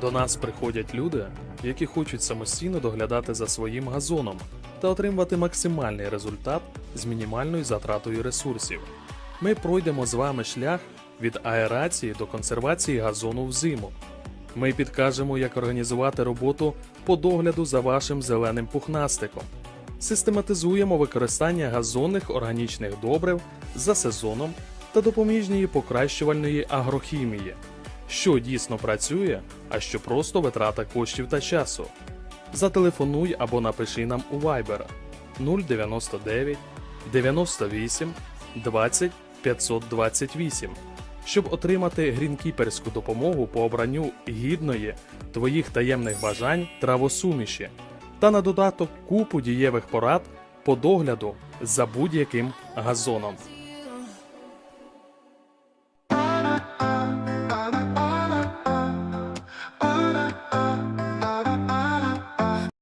До нас приходять люди, які хочуть самостійно доглядати за своїм газоном та отримувати максимальний результат з мінімальною затратою ресурсів. Ми пройдемо з вами шлях від аерації до консервації газону взиму. Ми підкажемо, як організувати роботу по догляду за вашим зеленим пухнастиком. Систематизуємо використання газонних органічних добрив за сезоном та допоміжної покращувальної агрохімії, що дійсно працює, а що просто витрата коштів та часу. Зателефонуй або напиши нам у Viber 099 98 20 528, щоб отримати грінкіперську допомогу по обранню гідної твоїх таємних бажань травосуміші та на додаток купу дієвих порад по догляду за будь-яким газоном.